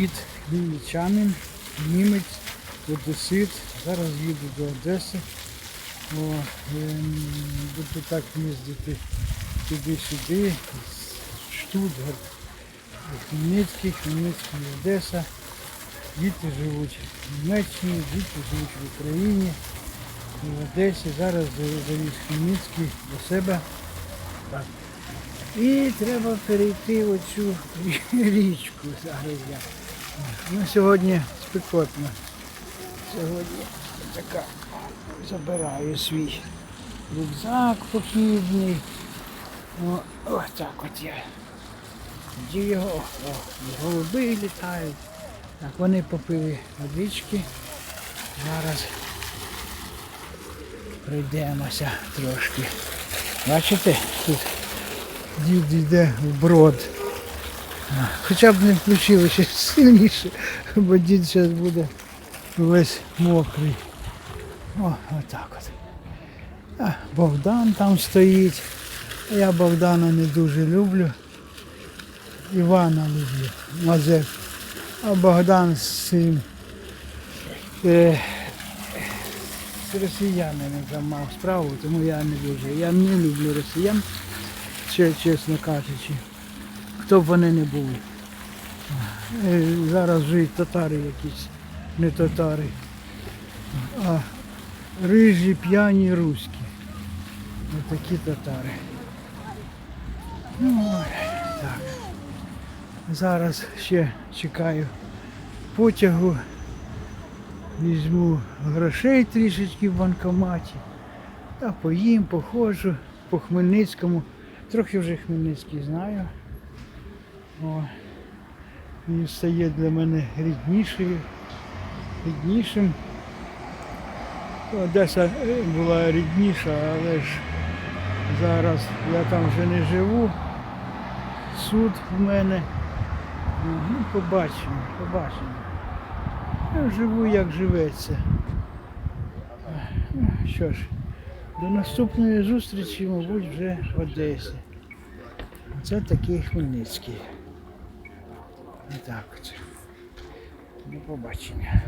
дід хмельничанин, німець, одесит. Зараз їду до Одеси. О, ем, буду так їздити туди-сюди. Штутгарт, Хмельницький, Хмельницький, Одеса. Діти живуть в Німеччині, діти живуть в Україні, в Одесі. Зараз завіз Хмельницький до себе. Так. І треба перейти оцю річку зараз. Ну, сьогодні спекотно. Сьогодні така забираю свій рюкзак похідний. О, ось так от я. Тоді його, о, голуби літають. Так, вони попили водички. Зараз пройдемося трошки. Бачите, тут дід йде в брод. Хоча б не включили ще сильніше, бо дід зараз буде весь мокрий. О, отак от. А, Богдан там стоїть. Я Богдана не дуже люблю. Івана люблю. Мазеп. А Богдан з цим е, з росіянами там мав справу, тому я не дуже. Я не люблю росіян, чесно кажучи. Хто б вони не були. Е, Зараз вже й татари якісь, не татари, а рижі п'яні руські. Отакі татари. Ну, так. Зараз ще чекаю потягу. Візьму грошей трішечки в банкоматі. Та поїм, походжу по Хмельницькому. Трохи вже Хмельницький знаю. О, він стає для мене ріднішою, ріднішим. Одеса е, була рідніша, але ж зараз я там вже не живу. Суд в мене. Ну, побачимо, побачимо. Я живу як живеться. Ну, Що ж, до наступної зустрічі, мабуть, вже в Одесі. Це такий Хмельницький. Так от. До побачення.